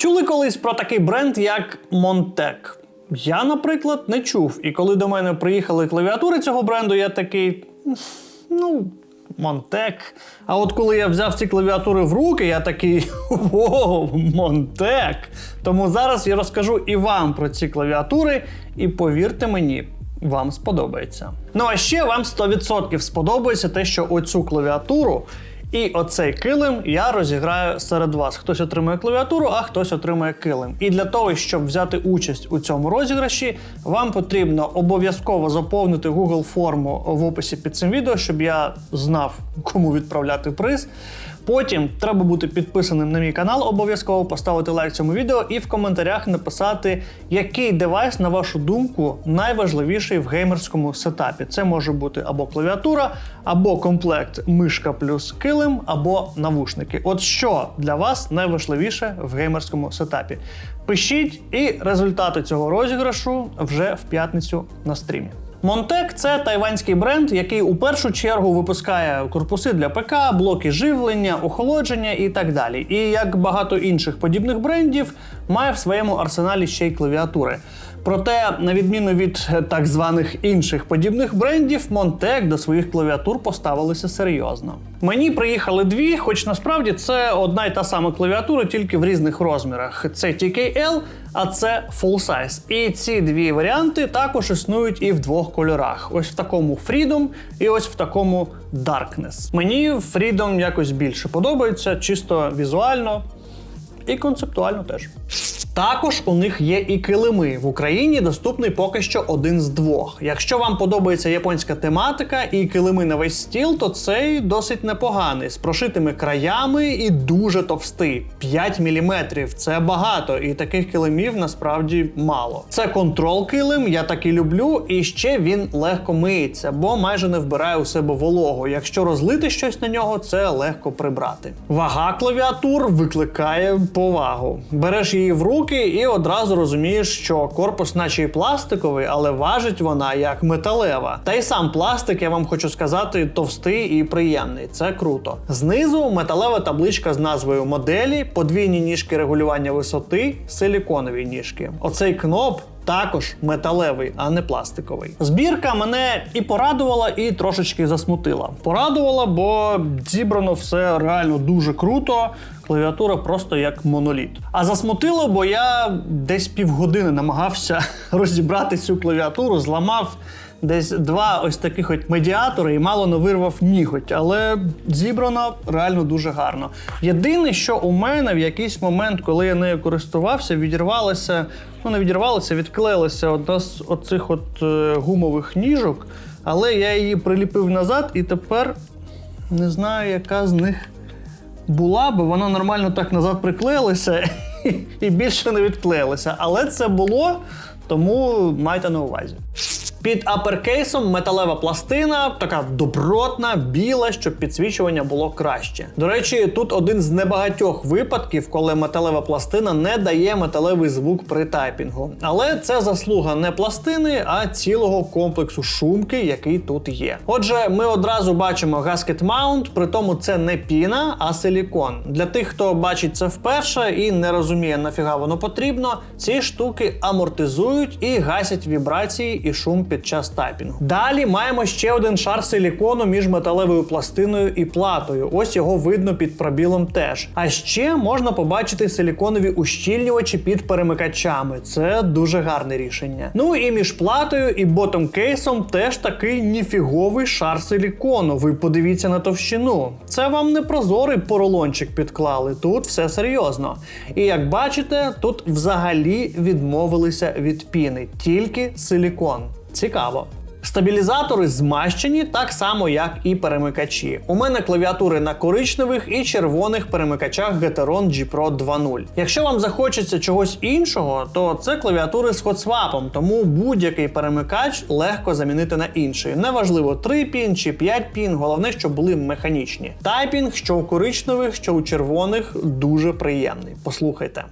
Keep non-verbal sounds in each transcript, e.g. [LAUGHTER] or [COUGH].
Чули колись про такий бренд, як Montec? Я, наприклад, не чув. І коли до мене приїхали клавіатури цього бренду, я такий. Ну, Montec. А от коли я взяв ці клавіатури в руки, я такий [LAUGHS] Воу, Montec. Тому зараз я розкажу і вам про ці клавіатури, і повірте мені. Вам сподобається. Ну а ще вам 100% сподобається те, що оцю клавіатуру і оцей килим я розіграю серед вас. Хтось отримує клавіатуру, а хтось отримує килим. І для того, щоб взяти участь у цьому розіграші, вам потрібно обов'язково заповнити Google форму в описі під цим відео, щоб я знав, кому відправляти приз. Потім треба бути підписаним на мій канал, обов'язково поставити лайк цьому відео і в коментарях написати, який девайс, на вашу думку, найважливіший в геймерському сетапі. Це може бути або клавіатура, або комплект мишка плюс килим, або навушники. От що для вас найважливіше в геймерському сетапі? Пишіть, і результати цього розіграшу вже в п'ятницю на стрімі. Монтек це тайванський бренд, який у першу чергу випускає корпуси для ПК, блоки живлення, охолодження і так далі. І як багато інших подібних брендів, має в своєму арсеналі ще й клавіатури. Проте, на відміну від е, так званих інших подібних брендів, Montec до своїх клавіатур поставилися серйозно. Мені приїхали дві, хоч насправді це одна й та сама клавіатура, тільки в різних розмірах. Це TKL, а це Full Size. І ці дві варіанти також існують і в двох кольорах: ось в такому Freedom і ось в такому Darkness. Мені Freedom якось більше подобається, чисто візуально і концептуально теж. Також у них є і килими. В Україні доступний поки що один з двох. Якщо вам подобається японська тематика і килими на весь стіл, то цей досить непоганий, з прошитими краями і дуже товстий. 5 мм це багато, і таких килимів насправді мало. Це контрол килим, я так і люблю, і ще він легко миється, бо майже не вбирає у себе вологу. Якщо розлити щось на нього, це легко прибрати. Вага клавіатур викликає повагу. Береш її в руки і одразу розумієш, що корпус, наче і пластиковий, але важить вона як металева. Та й сам пластик, я вам хочу сказати, товстий і приємний. Це круто. Знизу металева табличка з назвою моделі, подвійні ніжки регулювання висоти, силіконові ніжки. Оцей кноп. Також металевий, а не пластиковий. Збірка мене і порадувала, і трошечки засмутила. Порадувала, бо зібрано все реально дуже круто. Клавіатура просто як моноліт. А засмутило, бо я десь півгодини намагався [LAUGHS] розібрати цю клавіатуру, зламав десь два ось таких от медіатори і мало не вирвав ніготь, але зібрано реально дуже гарно. Єдине, що у мене в якийсь момент, коли я нею користувався, відірвалося, ну не відірвалося, відклеїлася одна з оцих от е, гумових ніжок, але я її приліпив назад і тепер не знаю, яка з них була, бо вона нормально так назад приклеїлася [LAUGHS] і більше не відклеїлася. Але це було, тому майте на увазі. Під аперкейсом металева пластина, така добротна, біла, щоб підсвічування було краще. До речі, тут один з небагатьох випадків, коли металева пластина не дає металевий звук при тайпінгу. Але це заслуга не пластини, а цілого комплексу шумки, який тут є. Отже, ми одразу бачимо Gasket Mount, при тому це не піна, а силікон. Для тих, хто бачить це вперше і не розуміє, нафіга воно потрібно, ці штуки амортизують і гасять вібрації і шум під час тайпінгу. Далі маємо ще один шар силікону між металевою пластиною і платою. Ось його видно під пробілом теж. А ще можна побачити силіконові ущільнювачі під перемикачами. Це дуже гарне рішення. Ну і між платою і ботом кейсом теж такий ніфіговий шар силікону. Ви подивіться на товщину. Це вам не прозорий поролончик підклали. Тут все серйозно. І як бачите, тут взагалі відмовилися від піни, тільки силікон. Цікаво. Стабілізатори змащені так само, як і перемикачі. У мене клавіатури на коричневих і червоних перемикачах Gateron G Pro 2.0. Якщо вам захочеться чогось іншого, то це клавіатури з хотсвапом, тому будь-який перемикач легко замінити на інший. Неважливо 3 пін чи 5 пін, головне, щоб були механічні. Тайпінг, що у коричневих, що у червоних, дуже приємний. Послухайте.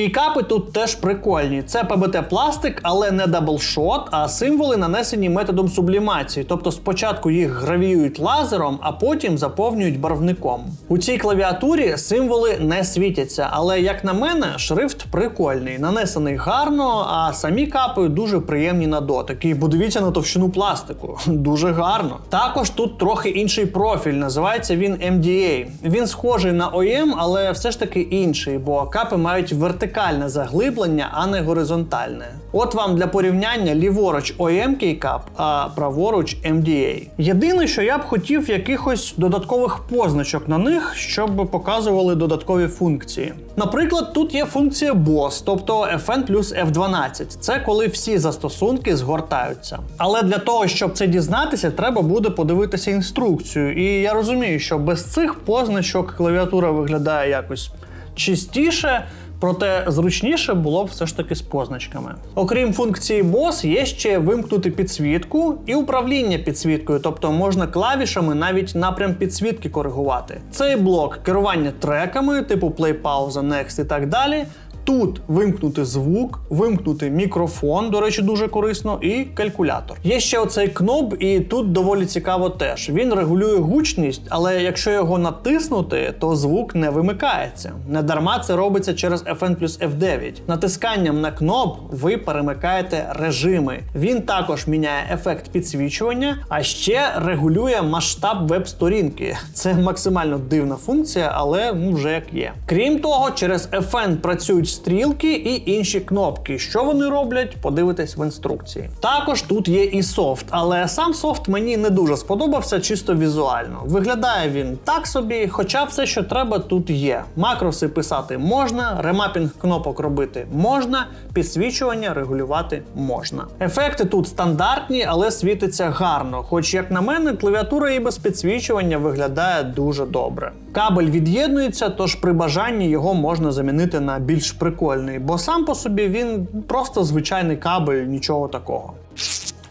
Кейкапи тут теж прикольні. Це ПБТ пластик, але не даблшот, а символи нанесені методом сублімації. Тобто спочатку їх гравіюють лазером, а потім заповнюють барвником. У цій клавіатурі символи не світяться, але як на мене, шрифт прикольний, нанесений гарно, а самі капи дуже приємні на дотик. І подивіться на товщину пластику. [LAUGHS] Дуже гарно. Також тут трохи інший профіль, називається він MDA. Він схожий на OEM, але все ж таки інший, бо капи мають вертикальне заглиблення, а не горизонтальне. От вам для порівняння ліворуч OEM кейкап, а праворуч MDA. Єдине, що я б хотів якихось додаткових позначок на них, щоб показували додаткові функції. Наприклад, тут є функція BOSS, тобто FN плюс F12. Це коли всі застосунки згортаються. Але для того, щоб це дізнатися, треба буде подивитися інструкцію. І я розумію, що без цих позначок клавіатура виглядає якось чистіше. Проте зручніше було б все ж таки з позначками. Окрім функції BOSS, є ще вимкнути підсвітку і управління підсвіткою, тобто можна клавішами навіть напрям підсвітки коригувати. Цей блок керування треками, типу play, pause, next і так далі. Тут вимкнути звук, вимкнути мікрофон, до речі, дуже корисно, і калькулятор. Є ще оцей кноп, і тут доволі цікаво теж. Він регулює гучність, але якщо його натиснути, то звук не вимикається. Недарма це робиться через FN плюс F9. Натисканням на кноп ви перемикаєте режими. Він також міняє ефект підсвічування, а ще регулює масштаб веб-сторінки. Це максимально дивна функція, але ну вже як є. Крім того, через FN працюють стрілки і інші кнопки. Що вони роблять, подивитесь в інструкції. Також тут є і софт, але сам софт мені не дуже сподобався чисто візуально. Виглядає він так собі, хоча все, що треба, тут є. Макроси писати можна, ремапінг кнопок робити можна, підсвічування регулювати можна. Ефекти тут стандартні, але світиться гарно. Хоч, як на мене, клавіатура і без підсвічування виглядає дуже добре. Кабель від'єднується, тож при бажанні його можна замінити на більш прикольний, бо сам по собі він просто звичайний кабель, нічого такого.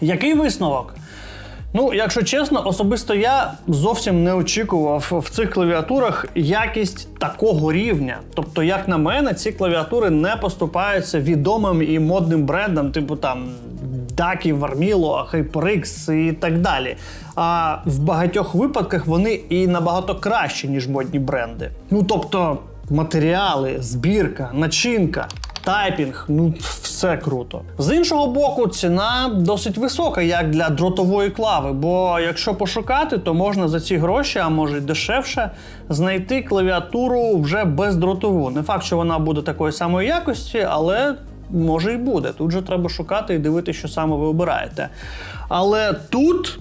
Який висновок? Ну, якщо чесно, особисто я зовсім не очікував в цих клавіатурах якість такого рівня. Тобто, як на мене, ці клавіатури не поступаються відомим і модним брендам, типу там Дакі, Варміло, HyperX і так далі. А в багатьох випадках вони і набагато кращі, ніж модні бренди. Ну тобто, матеріали, збірка, начинка. Тайпінг, ну все круто. З іншого боку, ціна досить висока, як для дротової клави. Бо якщо пошукати, то можна за ці гроші, а може й дешевше, знайти клавіатуру вже бездротову. Не факт, що вона буде такої самої якості, але може й буде. Тут же треба шукати і дивитися, що саме ви обираєте. Але тут.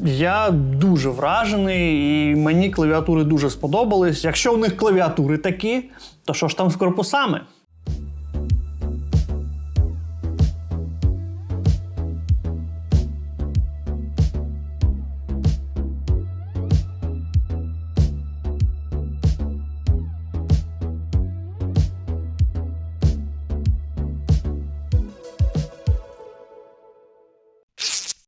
Я дуже вражений, і мені клавіатури дуже сподобались. Якщо у них клавіатури такі, то що ж там з корпусами?